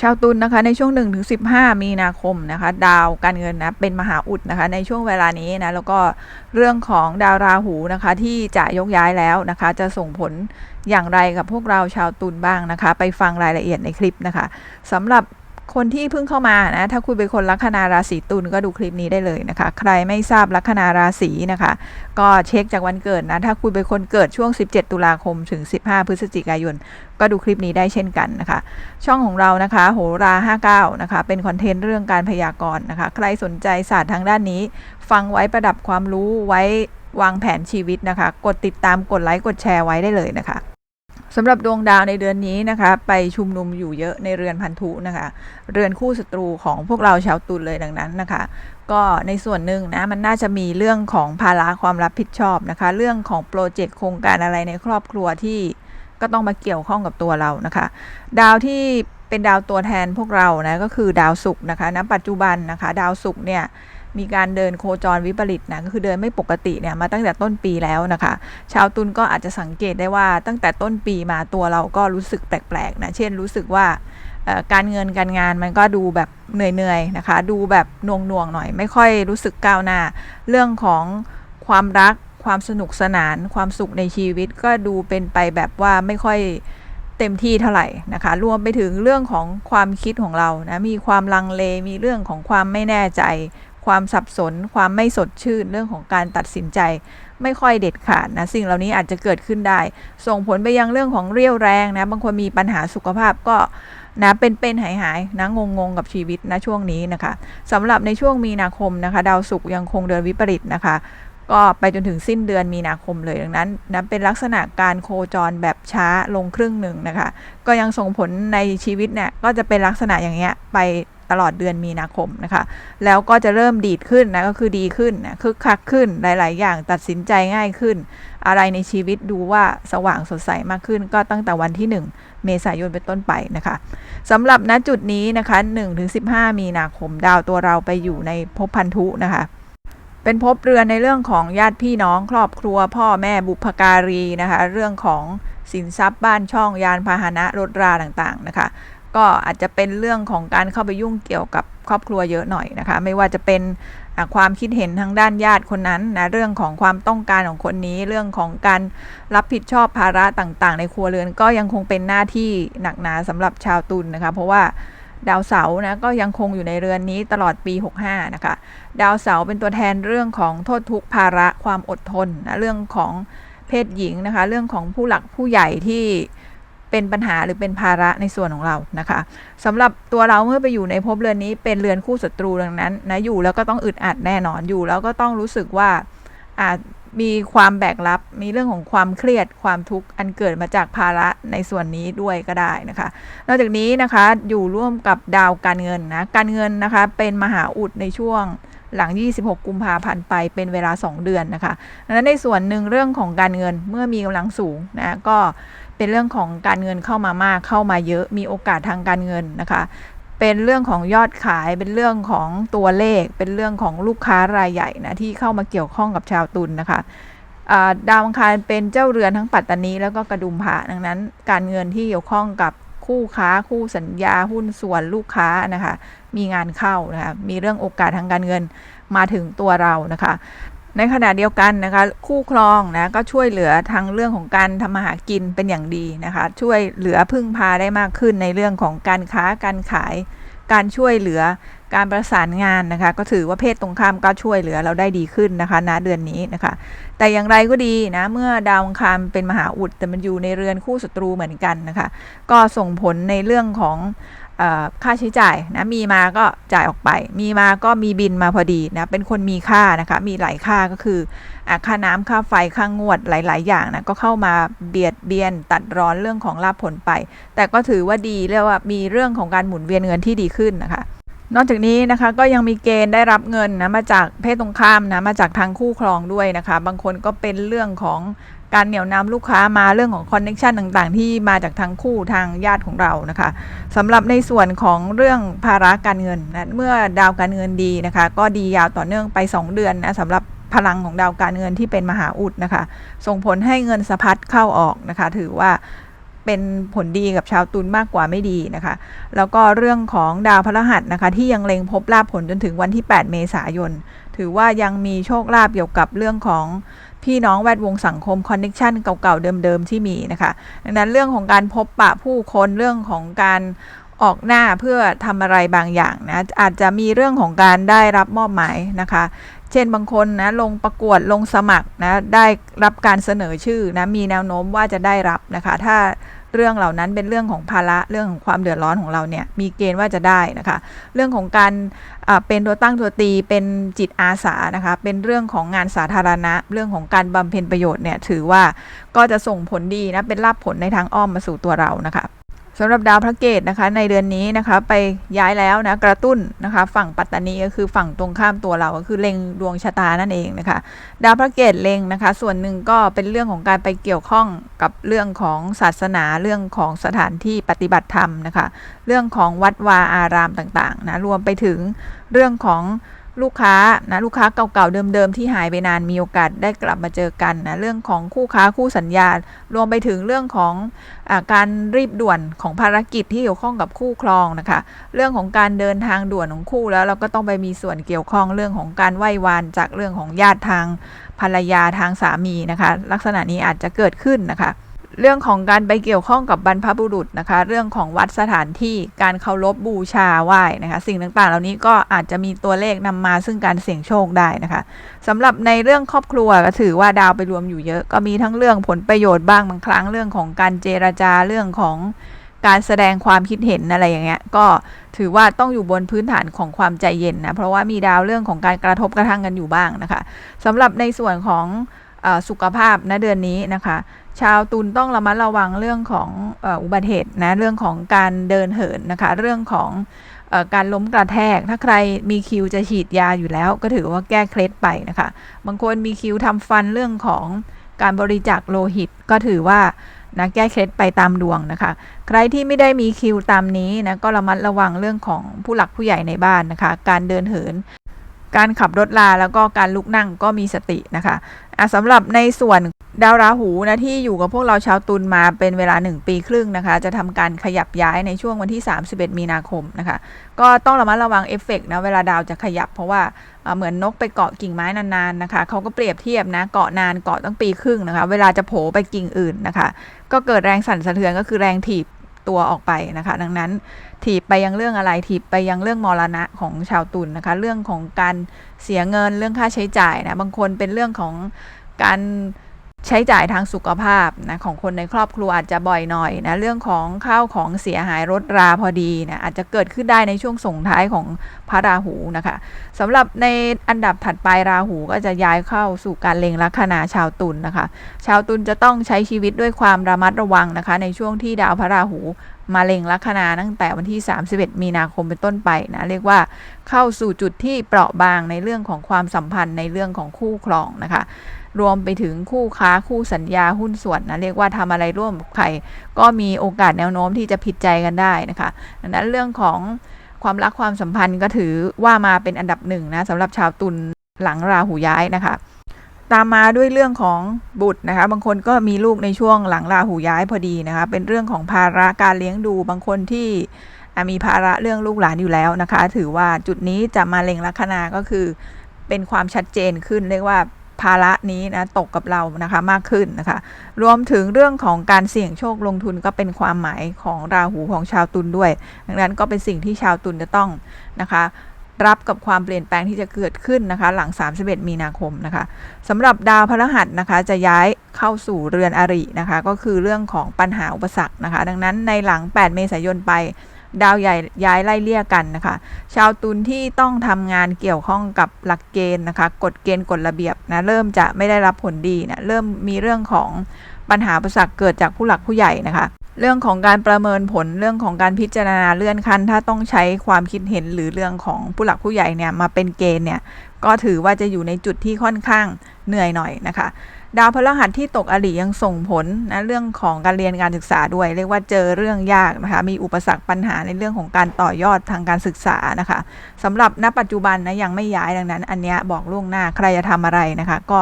ชาวตุลนะคะในช่วง1ถึง15 มีนาคมนะคะดาวการเงินนะเป็นมหาอุดนะคะในช่วงเวลานี้นะแล้วก็เรื่องของดาวราหูนะคะที่จะยกย้ายแล้วนะคะจะส่งผลอย่างไรกับพวกเราชาวตุลบ้างนะคะ ไปฟังรายละเอียดในคลิปนะคะสำหรับ คนที่เพิ่งเข้ามานะ ถ้าคุณเป็นคนลัคนาราศีตุลก็ดูคลิปนี้ได้เลยนะคะ ใครไม่ทราบลัคนาราศีนะคะ ก็เช็คจากวันเกิดนะ ถ้าคุณเป็นคนเกิดช่วง 17 ตุลาคมถึง 15 พฤศจิกายน ก็ดูคลิปนี้ได้เช่นกันนะคะ ช่องของเรานะคะ โหรา 59 นะคะ เป็นคอนเทนต์เรื่องการพยากรณ์นะคะ ใครสนใจศาสตร์ทางด้านนี้ ฟังไว้ประดับความรู้ไว้วางแผนชีวิตนะคะ กดติดตามกดไลค์กดแชร์ไว้ได้เลยนะคะ สำหรับดวงดาวในเดือนนี้นะคะ ไปชุมนุมอยู่เยอะในเรือนพันธุนะคะ เรือนคู่ศัตรูของพวกเราชาวตุลเลยดังนั้นนะคะ ก็ในส่วนหนึ่งนะมันน่าจะมีเรื่องของภาระความรับผิดชอบนะคะ เรื่องของโปรเจกต์โครงการอะไรในครอบครัวที่ก็ต้องมาเกี่ยวข้องกับตัวเรานะคะ ดาวที่เป็นดาวตัวแทนพวกเรานะก็คือดาวศุกร์นะคะณปัจจุบันนะคะ ดาวศุกร์เนี่ย มีการเดินโคจรวิปริตนะก็คือเดินไม่ปกติเนี่ยมาตั้งแต่ต้นปีแล้วนะคะ ชาวตุลก็อาจจะสังเกตได้ว่าตั้งแต่ต้นปีมาตัวเราก็รู้สึกแปลกๆนะเช่นรู้สึกว่าการเงินการงานมันก็ดูแบบเหนื่อยๆนะคะ ดูแบบนวงๆหน่อย ไม่ค่อยรู้สึกก้าวหน้า เรื่องของความรักความสนุกสนาน ความสุขในชีวิตก็ดูเป็นไปแบบว่าไม่ค่อยเต็มที่เท่าไหร่นะคะ รวมไปถึงเรื่องของความคิดของเรานะ มีความลังเล มีเรื่องของความไม่แน่ใจ ความสับสน ความไม่สดชื่น เรื่องของการตัดสินใจ ไม่ค่อยเด็ดขาดนะ สิ่งเหล่านี้อาจจะเกิดขึ้นได้ ส่งผลไปยังเรื่องของเรี่ยวแรงนะ บางคนมีปัญหาสุขภาพก็นะเป็นๆหายๆนะงงๆ กับชีวิตนะช่วงนี้นะคะสำหรับในช่วงมีนาคมนะคะ ดาวศุกร์ยังคงเดินวิปริตนะคะ ก็ไปจนถึงสิ้นเดือนมีนาคมเลยดังนั้นนะเป็นลักษณะการโคจรแบบช้าลงครึ่งหนึ่งนะคะ ก็ยังส่งผลในชีวิตเนี่ยก็จะเป็นลักษณะอย่างเงี้ยไป ตลอดเดือนมีนาคมนะคะ แล้วก็จะเริ่มดีดขึ้นนะ ก็คือดีขึ้นนะคึกคักขึ้นหลาย ๆ อย่างตัดสินใจง่ายขึ้น อะไรในชีวิตดูว่าสว่างสดใสมากขึ้น ก็ตั้งแต่วันที่ 1 เมษายนเป็นต้นไปนะคะสำหรับณจุดนี้นะคะ1-15 มีนาคมดาวตัวเราไปอยู่ในภพพันธุนะคะเป็นภพเรือนในเรื่องของญาติพี่น้องครอบครัวพ่อแม่บุพการีนะคะ เรื่องของสินทรัพย์บ้านช่องยานพาหนะรถราต่างๆนะคะ ก็อาจจะเป็นเรื่องของการเข้าไปยุ่งเกี่ยวกับครอบครัวเยอะหน่อยนะคะ ไม่ว่าจะเป็นความคิดเห็นทางด้านญาติคนนั้นนะเรื่องของความต้องการของคนนี้ เรื่องของการรับผิดชอบภาระต่างๆ ในครัวเรือนก็ยังคงเป็นหน้าที่หนักหนาสำหรับชาวตุลนนะคะ เพราะว่าดาวเสาร์นะก็ยังคงอยู่ในเรือนนี้ตลอดปี 65 นะคะ ดาวเสาร์เป็นตัวแทนเรื่องของโทษทุกภาระความอดทนนะเรื่องของเพศหญิงนะคะ เรื่องของผู้หลักผู้ใหญ่ที่ เป็นปัญหาหรือเป็นภาระในส่วนของเรานะคะสำหรับตัวเราเมื่อไปอยู่ในภพเรือนนี้เป็นเรือนคู่ศัตรูดังนั้นนะอยู่แล้วก็ต้องอึดอัดแน่นอนอยู่ แล้วก็ต้องรู้สึกว่าอาจมีความแบกรับ มีเรื่องของความเครียด ความทุกข์ อันเกิดมาจากภาระในส่วนนี้ด้วยก็ได้นะคะ นอกจากนี้นะคะอยู่ร่วมกับดาวการเงินนะ การเงินนะคะเป็นมหาอุดในช่วงหลัง 26 กุมภาพันธ์ไปเป็นเวลา 2 เดือนนะคะดังนั้นในส่วนหนึ่งเรื่องของการเงินเมื่อมีกำลังสูงนะก็ เป็นเรื่องของการเงินเข้ามามากเข้ามาเยอะมีโอกาสทางการเงินนะคะ เป็นเรื่องของยอดขายเป็นเรื่องของตัวเลข เป็นเรื่องของลูกค้ารายใหญ่นะที่เข้ามาเกี่ยวข้องกับชาวตุลนนะคะดาวอังคารเป็นเจ้าเรือนทั้งปัตตานีแล้วก็กระดุมผาดังนั้น การเงินที่เกี่ยวข้องกับคู่ค้าคู่สัญญาหุ้นส่วนลูกค้านะคะ มีงานเข้านะคะมีเรื่องโอกาสทางการเงินมาถึงตัวเรานะคะ ในขณะเดียวกันนะคะ คู่ครองนะก็ช่วยเหลือทางเรื่องของการทำมาหากินเป็นอย่างดีนะคะ ช่วยเหลือพึ่งพาได้มากขึ้นในเรื่องของการค้าการขาย การช่วยเหลือการประสานงานนะคะ ก็ถือว่าเพศตรงข้ามก็ช่วยเหลือเราได้ดีขึ้นนะคะณเดือนนี้นะคะ แต่อย่างไรก็ดีนะเมื่อดาวอังคารเป็นมหาอุดแต่มันอยู่ในเรือนคู่ศัตรูเหมือนกันนะคะ ก็ส่งผลในเรื่องของ ค่าใช้จ่ายนะมีมาก็จ่ายออกไป มีมาก็มีบินมาพอดีนะเป็นคนมีค่านะคะมีหลายค่าก็คืออค่าน้ำค่าไฟค่างวดหลาย ๆ อย่างนะก็เข้ามาเบียดเบียนตัดร้อนเรื่องของลาภผลไป แต่ก็ถือว่าดีเรียกว่ามีเรื่องของการหมุนเวียนเงินที่ดีขึ้นนะคะ นอกจากนี้นะคะก็ยังมีเกณฑ์ได้รับเงินนะมาจากเพศตรงข้ามนะมาจากทางคู่ครองด้วยนะคะ บางคนก็เป็นเรื่องของ การเหนี่ยวนำลูกค้ามาเรื่องของคอนเน็ชันต่างๆ ที่มาจากทางคู่ทางญาติของเรานะคะสำหรับในส่วนของเรื่องภาระการเงินนะเมื่อดาวการเงินดีนะคะ ก็ดียาวต่อเนื่องไป 2 เดือนนะสำหรับพลังของดาวการเงินที่เป็นมหาอุดนะคะ ส่งผลให้เงินสะพัดเข้าออกนะคะ ถือว่าเป็นผลดีกับชาวตุลมากกว่าไม่ดีนะคะ แล้วก็เรื่องของดาวพฤหัสนะคะ ที่ยังเล็งพบลาภผลจนถึงวันที่ 8 เมษายน ถือว่ายังมีโชคลาภเกี่ยวกับเรื่องของ พี่น้องแวดวงสังคมคอนเน็ชันเก่าๆเดิมๆที่มีนะคะ ดังนั้นเรื่องของการพบปะผู้คนเรื่องของการออกหน้าเพื่อทำอะไรบางอย่างนะอาจจะมีเรื่องของการได้รับมอบหมายนะคะ เช่นบางคนนะลงประกวดลงสมัครนะได้รับการเสนอชื่อนะมีแนวโน้มว่าจะได้รับนะคะ ถ้า เรื่องเหล่านั้นเป็นเรื่องของภาระเรื่องของความเดือดร้อนของเราเนี่ยมีเกณฑ์ว่าจะได้นะคะ เรื่องของการเป็นตัวตั้งตัวตีเป็นจิตอาสานะคะ เป็นเรื่องของงานสาธารณะ เรื่องของการบำเพ็ญประโยชน์เนี่ยถือว่าก็จะส่งผลดีนะเป็นลาบผลในทางอ้อมมาสู่ตัวเรานะคะ สำหรับดาวพระเกตนะคะในเดือนนี้นะคะไปย้ายแล้วนะกระตุ้นนะคะฝั่งปัตตานีก็คือฝั่งตรงข้ามตัวเราก็คือเล็งดวงชะตานั่นเองนะคะดาวพระเกตเล็งนะคะ ส่วนหนึ่งก็เป็นเรื่องของการไปเกี่ยวข้องกับเรื่องของศาสนาเรื่องของสถานที่ปฏิบัติธรรมนะคะ เรื่องของวัดวาอารามต่างๆนะรวมไปถึงเรื่องของ ลูกค้านะลูกค้าเก่าๆเดิมๆที่หายไปนานมีโอกาสได้กลับมาเจอกันนะเรื่องของคู่ค้าคู่สัญญา รวมไปถึงเรื่องของอาการรีบด่วนของภารกิจที่เกี่ยวข้องกับคู่ครองนะคะ เรื่องของการเดินทางด่วนของคู่แล้วเราก็ต้องไปมีส่วนเกี่ยวข้องเรื่องของการไหว้วานจากเรื่องของญาติทางภรรยาทางสามีนะคะ ลักษณะนี้อาจจะเกิดขึ้นนะคะ เรื่องของการไปเกี่ยวข้องกับบรรพบุรุษนะคะ เรื่องของวัดสถานที่การเคารพบูชาไหว้นะคะ สิ่งต่างๆ เหล่านี้ก็อาจจะมีตัวเลขนำมาซึ่งการเสี่ยงโชคได้นะคะสำหรับในเรื่องครอบครัวก็ถือว่าดาวไปรวมอยู่เยอะ ก็มีทั้งเรื่องผลประโยชน์บ้างบางครั้งเรื่องของการเจรจาเรื่องของการแสดงความคิดเห็นอะไรอย่างเงี้ยก็ถือว่าต้องอยู่บนพื้นฐานของความใจเย็นนะเพราะว่ามีดาวเรื่องของการกระทบกระทั่งกันอยู่บ้างนะคะสำหรับในส่วนของ สุขภาพนะเดือนนี้นะคะ ชาวตุลต้องระมัดระวังเรื่องของอ,อุบัติเหตุนะเรื่องของการเดินเหินนะคะ เรื่องของอการล้มกระแทก ถ้าใครมีคิวจะฉีดยาอยู่แล้ว ก็ถือว่าแก้เคล็ดไปนะคะ บางคนมีคิวทำฟันเรื่องของการบริจาคโลหิตก็ถือว่านะแก้เคล็ดไปตามดวงนะคะ ใครที่ไม่ได้มีคิวตามนี้นะก็ระมัดระวังเรื่องของผู้หลักผู้ใหญ่ในบ้านนะคะ การเดินเหิน การขับรถลาแล้วก็การลุกนั่งก็มีสตินะคะะสำหรับในส่วนดาวราหูนะที่อยู่กับพวกเราชาวตุลมาเป็นเวลา 1 ปีครึ่งนะคะ จะทำการขยับย้ายในช่วงวันที่ 31 มีนาคมนะคะ ก็ต้องระมัดระวังเอฟเฟกต์นะเวลาดาวจะขยับเพราะว่าเหมือนนกไปเกาะกิ่งไม้นานๆนะคะเขาก็เปรียบเทียบนะเกาะนานเกาะตั้งปีครึ่งนะคะ เวลาจะโผล่ไปกิ่งอื่นนะคะ ก็เกิดแรงสั่นสะเทือนก็คือแรงถีบ ตัวออกไปนะคะ ดังนั้นถีบไปยังเรื่องอะไรถีบไปยังเรื่องมรณะของชาวตุลนนะคะ เรื่องของการเสียเงินเรื่องค่าใช้จ่ายนะบางคนเป็นเรื่องของการ ใช้จ่ายทางสุขภาพนะของคนในครอบครัวอาจจะบ่อยหน่อยนะเรื่องของข้าวของเสียหายรถราพอดีนะอาจจะเกิดขึ้นได้ในช่วงส่งท้ายของพระราหูนะคะสำหรับในอันดับถัดไปราหูก็จะย้ายเข้าสู่การเล็งลัคนาชาวตุลนนะคะ ชาวตุลจะต้องใช้ชีวิตด้วยความระมัดระวังนะคะ ในช่วงที่ดาวพระราหูมาเล็งลัคนาตั้งแต่วันที่ 31 มีนาคมเป็นต้นไปนะ เรียกว่าเข้าสู่จุดที่เปราะบางในเรื่องของความสัมพันธ์ในเรื่องของคู่ครองนะคะ รวมไปถึงคู่ค้าคู่สัญญาหุ้นส่วนนะเรียกว่าทำอะไรร่วมกับใคร ก็มีโอกาสแนวโน้มที่จะผิดใจกันได้นะคะดังนั้นเรื่องของความรักความสัมพันธ์ก็ถือว่ามาเป็นอันดับหนึ่งนะสำหรับชาวตุลหลังราหูย้ายนะคะ ตามมาด้วยเรื่องของบุตรนะคะ บางคนก็มีลูกในช่วงหลังราหูย้ายพอดีนะคะ เป็นเรื่องของภาระการเลี้ยงดู บางคนที่มีภาระเรื่องลูกหลานอยู่แล้วนะคะ ถือว่าจุดนี้จะมาเล็งลัคนาก็คือ เป็นความชัดเจนขึ้นเรียกว่าภาระนี้นะตกกับเรานะคะมากขึ้นนะคะ รวมถึงเรื่องของการเสี่ยงโชคลงทุนก็เป็นความหมายของราหูของชาวตุลด้วย ดังนั้นก็เป็นสิ่งที่ชาวตุลจะต้องนะคะ รับกับความเปลี่ยนแปลงที่จะเกิดขึ้นนะคะ หลัง 31 มีนาคมนะคะสำหรับดาวพฤหัสนะคะจะย้ายเข้าสู่เรือนอรินะคะ ก็คือเรื่องของปัญหาอุปสรรคนะคะ ดังนั้นในหลัง 8 เมษายนไปดาวใหญ่ย้ายไล่เลี่ยกันนะคะ ชาวตุลที่ต้องทำงานเกี่ยวข้องกับหลักเกณฑ์นะคะ กฎเกณฑ์กฎระเบียบนะเริ่มจะไม่ได้รับผลดีนะเริ่มมีเรื่องของปัญหาอุปสรรคเกิดจากผู้หลักผู้ใหญ่นะคะ เรื่องของการประเมินผลเรื่องของการพิจารณาเลื่อนขั้น ถ้าต้องใช้ความคิดเห็นหรือเรื่องของผู้หลักผู้ใหญ่เนี่ยมาเป็นเกณฑ์เนี่ยก็ถือว่าจะอยู่ในจุดที่ค่อนข้างเหนื่อยหน่อยนะคะ ดาวพฤหัสที่ตกอริยังส่งผลนะเรื่องของการเรียนการศึกษาด้วย เรียกว่าเจอเรื่องยากนะคะมีอุปสรรคปัญหาในเรื่องของการต่อยอดทางการศึกษานะคะสำหรับณปัจจุบันนะยังไม่ย้ายดังนั้น อันเนี้ยบอกล่วงหน้าใครจะทำอะไรนะคะ ก็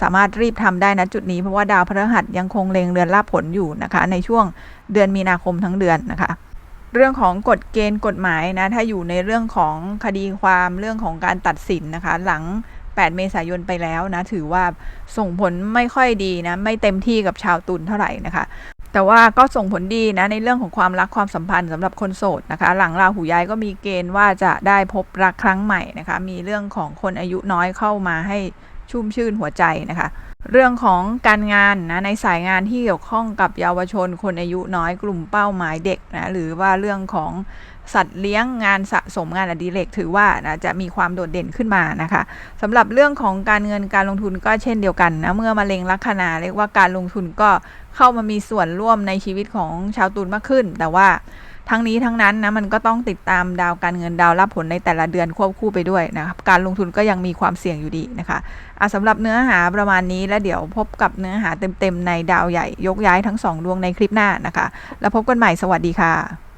สามารถรีบทำได้นะจุดนี้เพราะว่าดาวพฤหัสยังคงเล็งเรือนลาภผลอยู่นะคะ ในช่วงเดือนมีนาคมทั้งเดือนนะคะเรื่องของกฎเกณฑ์กฎหมายนะถ้าอยู่ในเรื่องของคดีความเรื่องของการตัดสินนะคะ หลัง 8 เมษายนไปแล้วนะ ถือว่าส่งผลไม่ค่อยดีนะ ไม่เต็มที่กับชาวตุลเท่าไหร่นะคะแต่ว่าก็ส่งผลดีนะในเรื่องของความรักความสัมพันธ์สำหรับคนโสดนะคะ หลังราหูย้ายก็มีเกณฑ์ว่าจะได้พบรักครั้งใหม่นะคะ มีเรื่องของคนอายุน้อยเข้ามาให้ชุ่มชื่นหัวใจนะคะ เรื่องของการงานนะในสายงานที่เกี่ยวข้องกับเยาวชนคนอายุน้อยกลุ่มเป้าหมายเด็กนะหรือว่าเรื่องของ สัตว์เลี้ยงงานสะสมงานอดิเรกถือว่านะจะมีความโดดเด่นขึ้นมานะคะสำหรับเรื่องของการเงินการลงทุนก็เช่นเดียวกันนะเมื่อมาเล็งลัคนาเรียกว่าการลงทุนก็เข้ามามีส่วนร่วมในชีวิตของชาวตุลมากขึ้น แต่ว่าทั้งนี้ทั้งนั้นนะมันก็ต้องติดตามดาวการเงินดาวรับผลในแต่ละเดือนควบคู่ไปด้วยนะครับการลงทุนก็ยังมีความเสี่ยงอยู่ดีนะคะอะสำหรับเนื้อหาประมาณนี้แล้วเดี๋ยวพบกับเนื้อหาเต็มๆในดาวใหญ่ยกย้ายทั้งสองดวงในคลิปหน้านะคะ แล้วพบกันใหม่สวัสดีค่ะ